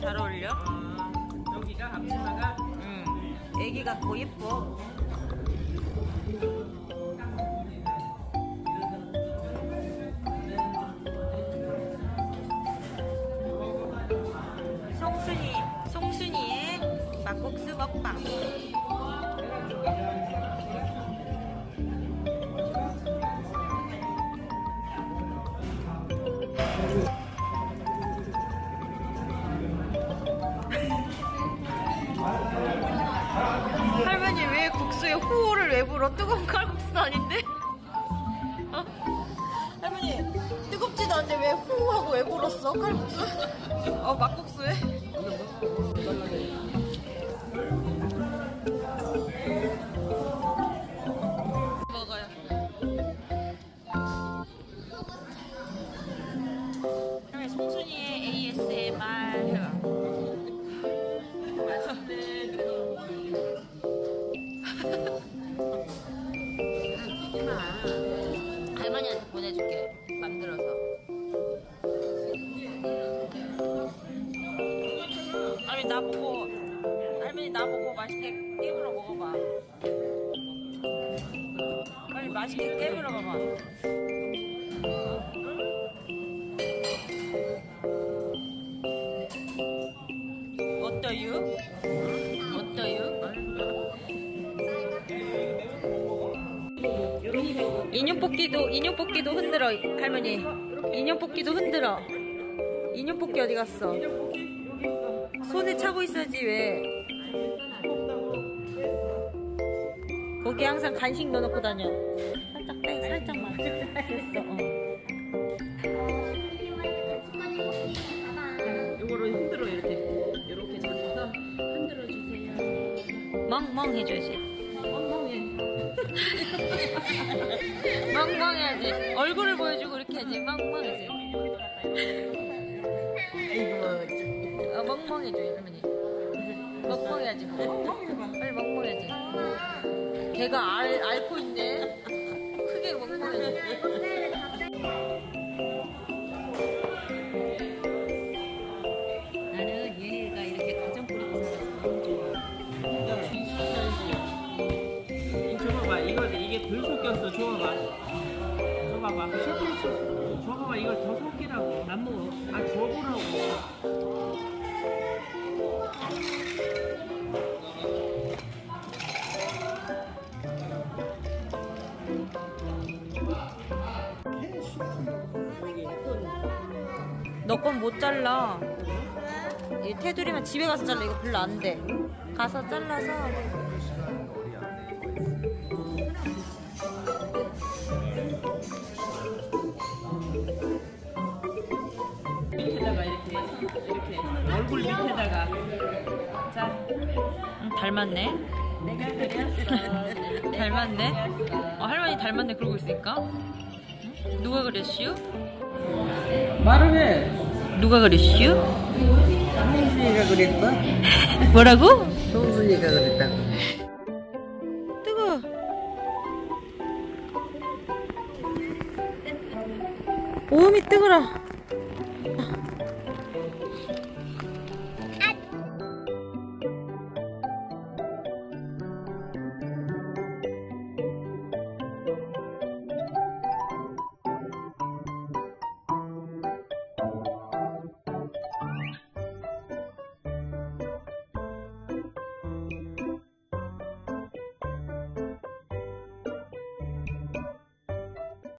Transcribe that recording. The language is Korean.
잘 어울려. 아, 여기가 앞치마가 응. 애기 같고 예뻐. 송순이, 송순이의 막국수 먹방. 불어? 뜨거운 칼국수 아닌데? 어? 할머니 뜨겁지도 않은데 왜 호호하고 왜 불었어? 칼국수? 어 막국수에? 보내줄게 만들어서 할머니 나 보고 할머니 나 보고 맛있게 깨물어 먹어봐 빨리 맛있게 깨물어 봐봐? 어떠유? 인형 뽑기도 인형 뽑기도 흔들어 할머니. 인형 뽑기도 흔들어. 인형 뽑기 어디 갔어? 손에 차고 있어야지 왜? 거기 항상 간식 넣어놓고 다녀. 살짝 빼 살짝만. 됐어 어. 요거를 흔들어 이렇게. 이렇게 잡아서 흔들어 주세요. 멍멍 해줘야지 얼굴을 보여주고 이렇게 해야지 멍멍 해야지 아이고. 어, 멍멍 해줘 할머니. 멍멍 해야지. 빨리 멍멍 해야지 걔가 알, 앓고 있네. 크게 멍멍 해야지 나는 얘가 이렇게 가정 꾸리고 살아서 너무 좋아. 이 줘봐봐 이거 이게 덜 섞였어 줘봐봐 줘봐봐 섞였어 줘봐봐 이걸 더 섞이라고. 안 먹어. 아 줘보라고. 너 건 못 잘라. 이 테두리만 집에 가서 잘라. 이거 별로 안 돼. 가서 잘라서 얼굴 밑에다가. 자. 응, 닮았네. 내가 그렸어 닮았네. 어, 할머니 닮았네. 그러고 있으니까. 응? 누가 그랬슈? 말을 해 누가 그랬슈? 홍순이가 그랬어 뭐라고? 홍순이가 그랬다. 뜨거 오음이 뜨거라.